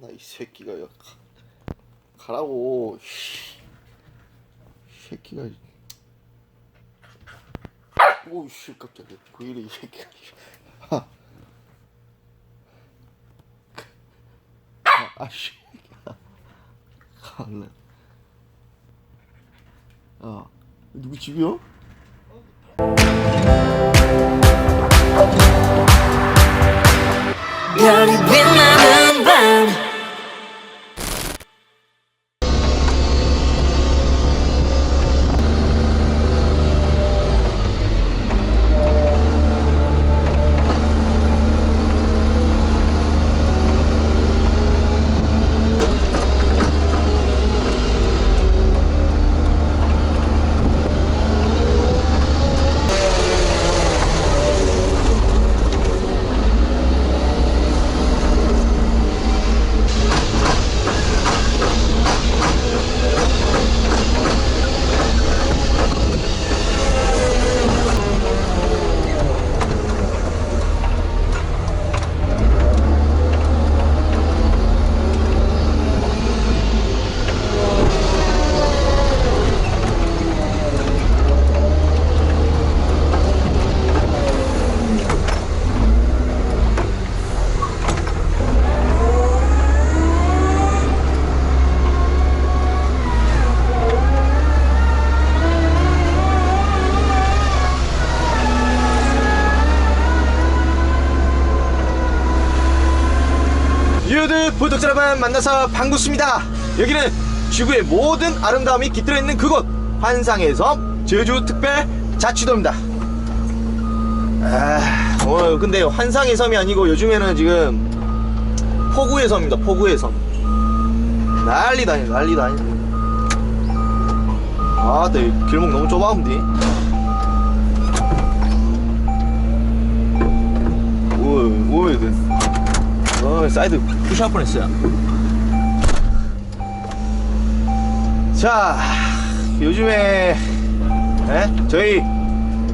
나 이 새끼가 야, 가, 가라고 씨. 이 새끼가 오씨 깜짝이야 왜 이래 이 새끼가 아, 아, 아씨 갈래 아 누구 집이야? 유드 구독자 여러분 만나서 반갑습니다. 여기는 지구의 모든 아름다움이 깃들어 있는 그곳 환상의 섬 제주 특별 자치도입니다. 아, 어, 근데 환상의 섬이 아니고 요즘에는 지금 포구의 섬입니다. 포구의 섬. 난리다 난리다. 아, 네 길목 너무 좁아 근데. 오, 오, 그. 어, 사이드 푸시할 뻔했어요. 자, 요즘에 에? 저희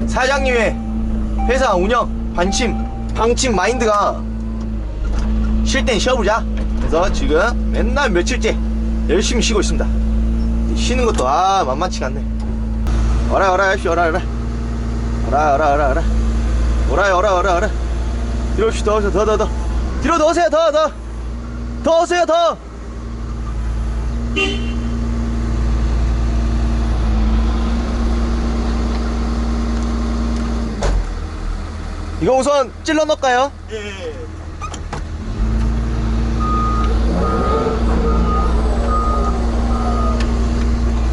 사장님의 회사 운영 반침 방침 마인드가 쉴 땐 쉬어보자. 그래서 지금 맨날 며칠째 열심히 쉬고 있습니다. 쉬는 것도 아 만만치가 않네. 어라 어라 역시 어라 어라 어라 어라 어라 어라 어라 어라 어라 어라 뒤로 시 더더 더 더 더 뒤로 더 오세요 더 더더 오세요 더 이거 우선 찔러 넣을까요?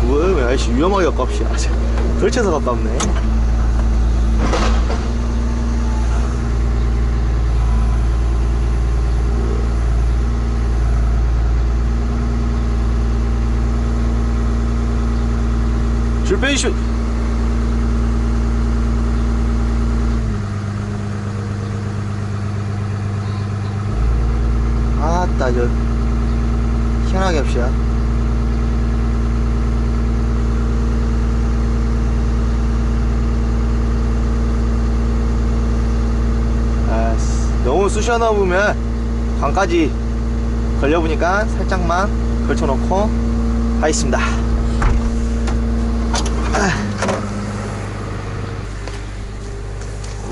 왜, 왜, 아이씨, 위험하게 가깝시. 아, 참, 걸쳐서 가깝네. 줄 빼주시 아따 저 희한하게 합시다. 아, 너무 쑤셔넣어 보면 관까지 걸려보니까 살짝만 걸쳐놓고 하겠습니다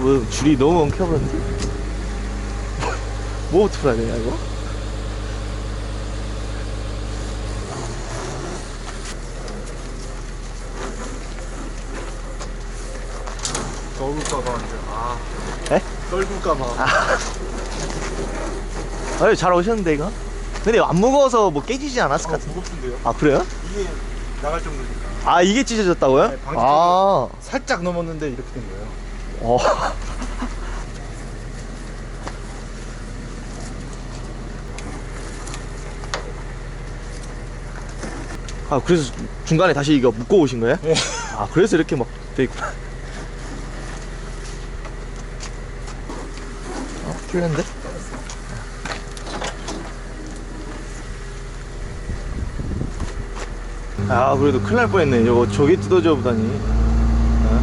왜 줄이 너무 엉켜버렸는데? 뭐부터 풀어야 되냐 이거? 떨굴까봐 아 에? 떨굴까봐 아유 잘 오셨는데 이거? 근데 안 무거워서 뭐 깨지지 않았을 어, 것 같은데 무겁던데요? 아 그래요? 이게 나갈 정도니까 아 이게 찢어졌다고요? 네, 방지 아 살짝 넘었는데 이렇게 된 거예요 어. 아 그래서 중간에 다시 이거 묶어 오신 거예요? 예. 아 그래서 이렇게 막 돼 있구나. 어 풀렸는데? 아 그래도 큰일 날 뻔했네. 이거 저게 뜯어져 보다니. 어?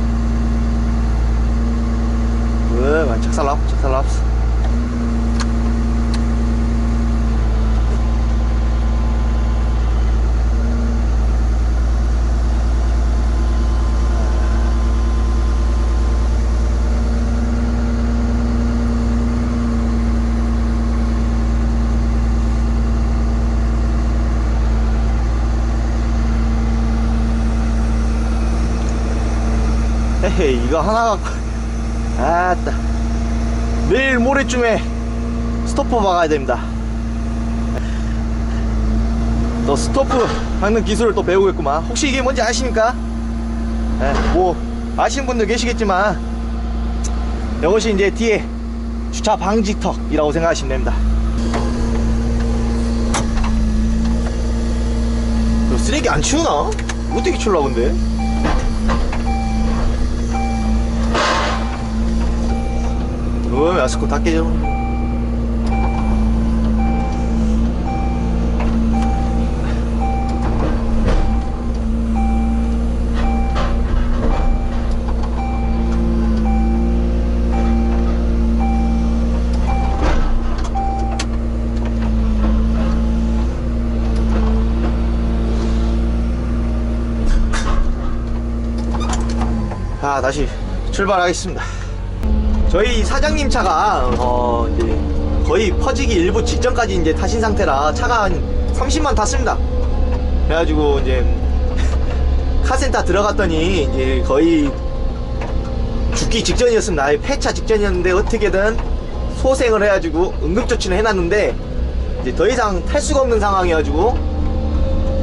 왜? 착살랍, 착살랍. 이거 하나 갖고 아따 내일 모레쯤에 스토퍼 박아야 됩니다 또 스토프 박는 기술을 또 배우겠구만 혹시 이게 뭔지 아십니까? 예, 뭐 아시는 분들 계시겠지만 이것이 이제 뒤에 주차 방지턱이라고 생각하시면 됩니다 쓰레기 안 치우나? 어떻게 치우려고 근데? 어, 마스크 다 깨져. 자, 다시 출발하겠습니다. 저희 사장님 차가 어 이제 거의 퍼지기 일부 직전까지 이제 타신 상태라 차가 한 30만 탔습니다. 그래가지고 이제 카센터 들어갔더니 이제 거의 죽기 직전이었습니다. 아예 폐차 직전이었는데 어떻게든 소생을 해가지고 응급조치를 해놨는데 이제 더 이상 탈 수가 없는 상황이어가지고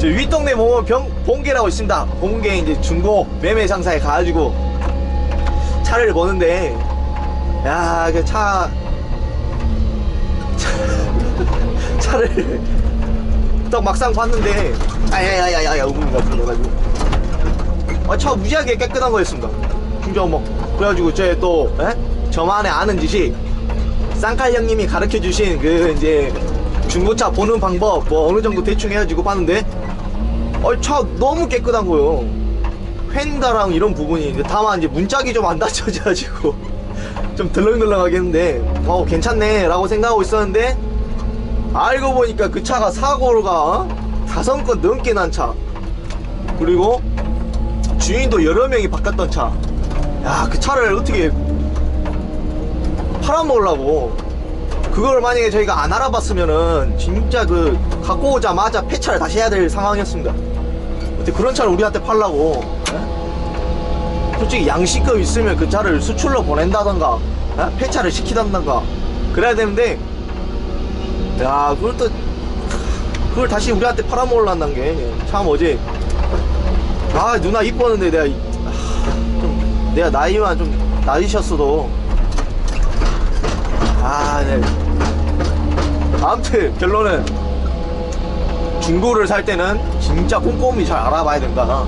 저 윗동네 보면 병, 봉계라고 있습니다. 봉계 이제 중고 매매 상사에 가가지고 차를 보는데 야, 그 차, 차 차를 딱 막상 봤는데, 아야야야야야, 우문가 그래가지고, 아, 차 무지하게 깨끗한 거였습니다. 진짜 뭐, 그래가지고 제 또, 에? 저만의 아는 짓이 쌍칼 형님이 가르쳐 주신 그 이제 중고차 보는 방법 뭐 어느 정도 대충 해가지고 봤는데, 어, 차 너무 깨끗한 거요. 휀다랑 이런 부분이 다만 이제 문짝이 좀 안 닫혀져가지고. 좀 덜렁덜렁하겠는데 어 괜찮네 라고 생각하고 있었는데 알고 보니까 그 차가 사고가 어? 다섯 건 넘게 난 차 그리고 주인도 여러 명이 바꿨던 차 야 그 차를 어떻게 팔아먹으려고 그걸 만약에 저희가 안 알아봤으면은 진짜 그 갖고 오자마자 폐차를 다시 해야 될 상황이었습니다 그런 차를 우리한테 팔라고 에? 솔직히 양식급 있으면 그 차를 수출로 보낸다던가 어? 폐차를 시키던가 그래야 되는데 야 그걸 또 그걸 다시 우리한테 팔아먹으려는 게 참 어제 아 누나 이뻤는데 내가 이- 아, 좀 내가 나이만 좀 나이셨어도 아 네. 아무튼 결론은 중고를 살 때는 진짜 꼼꼼히 잘 알아봐야 된다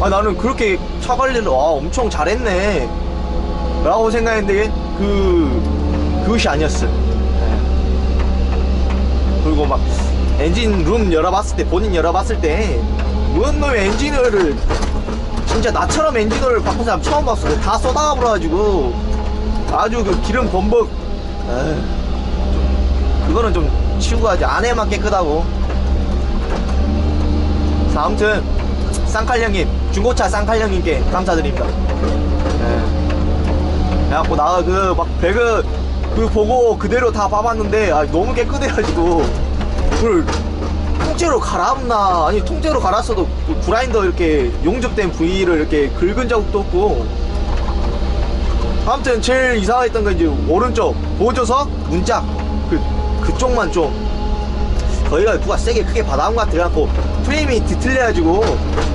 아 나는 그렇게 차 관리를 와 엄청 잘했네. 라고 생각했는데 그 그것이 아니었어 네. 그리고 막 엔진 룸 열어봤을 때 본인 열어봤을 때 뭔 놈의 엔진오일을 진짜 나처럼 엔진오일을 바꾼 사람 처음 봤어 다 쏟아가 버려가지고 아주 그 기름 범벅 좀 그거는 좀 치우고 하지. 안에만 깨끗하고. 자 아무튼 쌍칼 형님 중고차 쌍칼 형님께 감사드립니다. 네. 그래갖고 나가 그막 배그 그 보고 그대로 다 봐봤는데 아, 너무 깨끗해가지고 그걸 통째로 갈았나 아니 통째로 갈았어도 그 그라인더 이렇게 용접된 부위를 이렇게 긁은 적도 없고. 아무튼 제일 이상했던 건 이제 오른쪽 보조석 문짝. 그 그쪽만 좀 거기가 누가 세게 크게 받아온 것 같아갖고 프레임이 뒤틀려가지고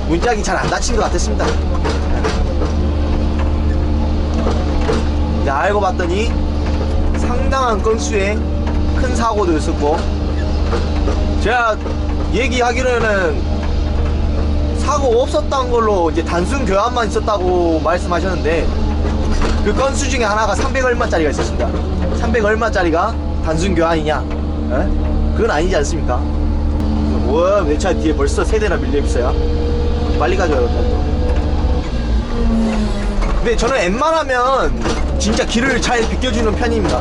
문짝이 잘 안 닫힌 것 같았습니다. 이제 알고 봤더니 상당한 건수의 큰 사고도 있었고 제가 얘기하기로는 사고 없었던 걸로 이제 단순 교환만 있었다고 말씀하셨는데 그 건수 중에 하나가 300 얼마짜리가 있었습니다. 300 얼마짜리가 단순 교환이냐? 에? 그건 아니지 않습니까? 뭐야 내차 뒤에 벌써 세 대나 밀려 있어요. 빨리 가져야겠다 근데 저는 웬만하면 진짜 길을 잘 비켜주는 편입니다.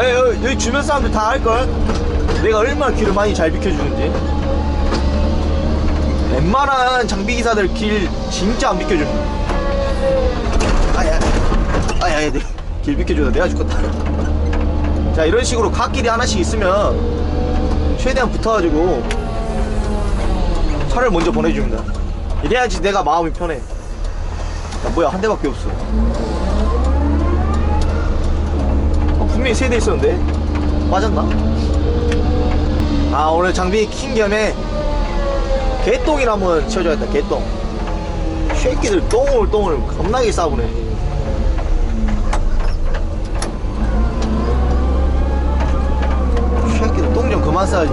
에이, 여기, 여기 주변 사람들 다 알걸? 내가 얼마나 길을 많이 잘 비켜주는지. 웬만한 장비기사들 길 진짜 안 비켜주는. 아야 아야 내, 길 비켜주다 내가 죽겠다 자 이런 식으로 갓길이 하나씩 있으면 최대한 붙어가지고 차를 먼저 보내줍니다. 이래야지 내가 마음이 편해. 야 뭐야 한 대밖에 없어. 어, 분명히 세 대 있었는데? 빠졌나? 아 오늘 장비 킨 겸에 개똥이나 한번 치워줘야겠다 개똥. 새끼들 똥을 똥을 겁나게 싸우네 싸야지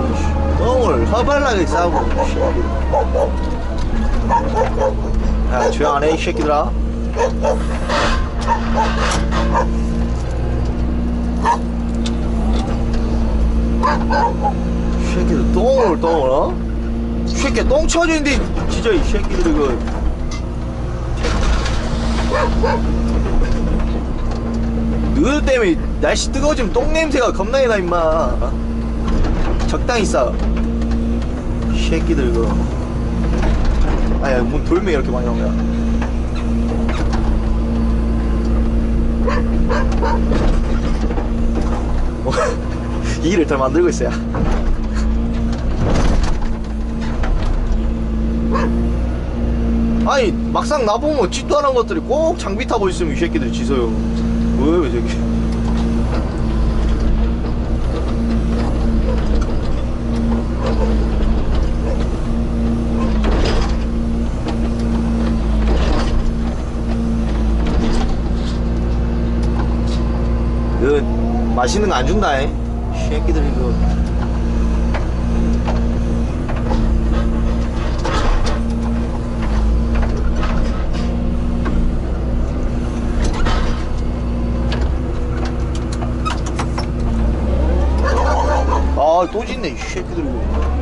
똥을 허발나게 새끼들. 야 조용 안해 이 새끼들아 이 새끼들 똥을 똥을 어? 이 새끼 똥 쳐주는데 진짜 이 새끼들 이거 너희 때문에 날씨 뜨거워지면 똥 냄새가 겁나게 나 임마 적당히 싸이 새끼들 이거. 아야 문 돌멩이 이렇게 많이 나온 거야 뭐, 이 일을 더 만들고 있어요. 아니 막상 나보면 짓도 안한 것들이 꼭 장비 타고 있으면 이 새끼들 지서요. 왜왜 저기 그 맛있는 거 안 준다 이 새끼들 이거. 아 또 짓네 이 새끼들 이거